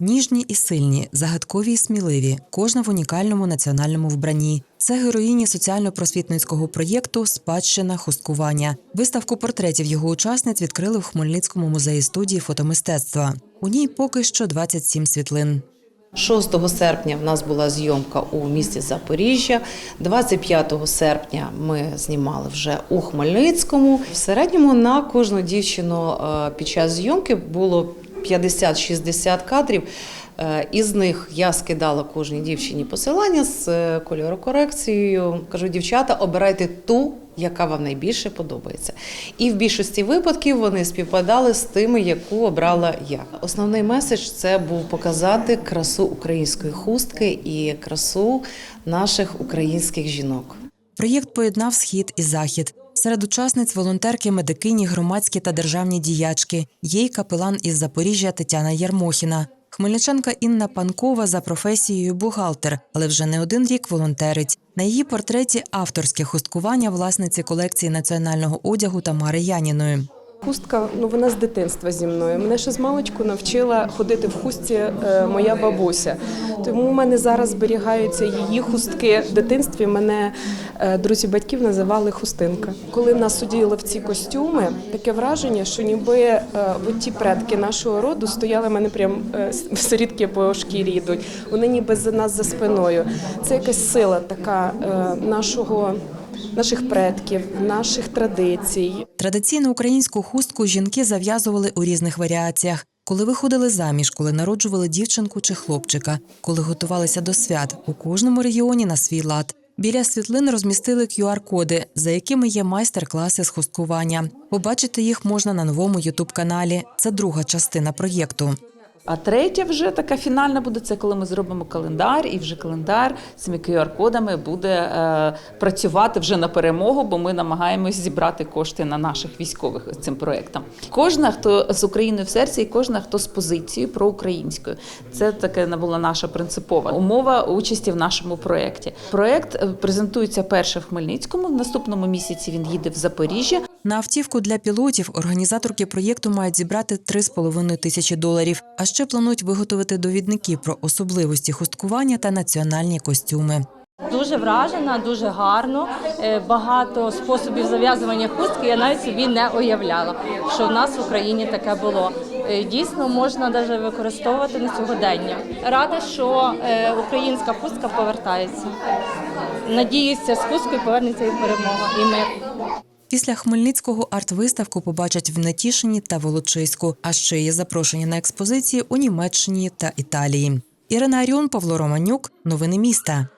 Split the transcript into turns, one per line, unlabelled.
Ніжні і сильні, загадкові і сміливі, кожна в унікальному національному вбранні. Це героїні соціально-просвітницького проєкту Спадщина хусткування. Виставку портретів його учасниць відкрили в Хмельницькому музеї студії фотомистецтва. У ній поки що 27 світлин.
6 серпня в нас була зйомка у місті Запоріжжя. 25 серпня ми знімали вже у Хмельницькому. В середньому на кожну дівчину е, під час зйомки було 50-60 кадрів. Е, Із них я скидала кожній дівчині посилання з е, кольорокорекцією. Кажу, дівчата, обирайте ту, яка вам найбільше подобається. І в більшості випадків вони співпадали з тими, яку обрала я. Основний меседж це був показати красу української хустки і красу наших українських жінок.
Проєкт поєднав схід і захід. Серед учасниць волонтерки, медикині, громадські та державні діячки. Є й капелан із Запоріжжя Тетяна Ярмохіна. Хмельничанка Інна Панкова за професією бухгалтер, але вже не один рік волонтерить. На її портреті авторське хусткування власниці колекції національного одягу Тамари Яніної.
Хустка, ну вона з дитинства зі мною. Мене ще з маличку навчила ходити в хустці е, моя бабуся. Тому у мене зараз зберігаються її хустки. В дитинстві мене друзі батьків називали хустинка. Коли нас одіяли в ці костюми, таке враження, що ніби е, от ті предки нашого роду стояли мене прям е, сирідки по шкірі йдуть. Вони ніби за нас за спиною. Це якась сила така е, нашого. Наших предків, наших традицій,
Традиційну українську хустку жінки зав'язували у різних варіаціях. Коли виходили заміж, коли народжували дівчинку чи хлопчика, коли готувалися до свят, у кожному регіоні на свій лад. Біля світлин розмістили QR-коди, за якими є майстер-класи з хусткування. Побачити їх можна на новому Ютуб-каналі. Це друга частина проєкту.
А третя вже така фінальна буде це, коли ми зробимо календар, і вже календар з цими QR-кодами буде е, працювати вже на перемогу, бо ми намагаємось зібрати кошти на наших військових цим проектом. Кожна, хто з Україною в серці, і кожна, хто з позицією проукраїнською. Це таке була наша принципова умова участі в нашому проєкті. Проект е, презентується перше в Хмельницькому. В наступному місяці він їде в Запоріжжя.
На автівку для пілотів організаторки проєкту мають зібрати 3,5 тисячі доларів. А ще планують виготовити довідники про особливості хусткування та національні костюми.
Дуже вражена, дуже гарно. Е, Багато способів зав'язування хустки я навіть собі не уявляла, що в нас в Україні таке було. Е, Дійсно, можна навіть використовувати на сьогодення. Рада, що е, українська хустка повертається. Надіюся, з хусткою повернеться і перемога, і мир.
Після Хмельницького арт-виставку побачать в Нетішині та Волочиську, а ще є запрошення на експозиції у Німеччині та Італії. Ірина Аріон, Павло Романюк. Новини міста.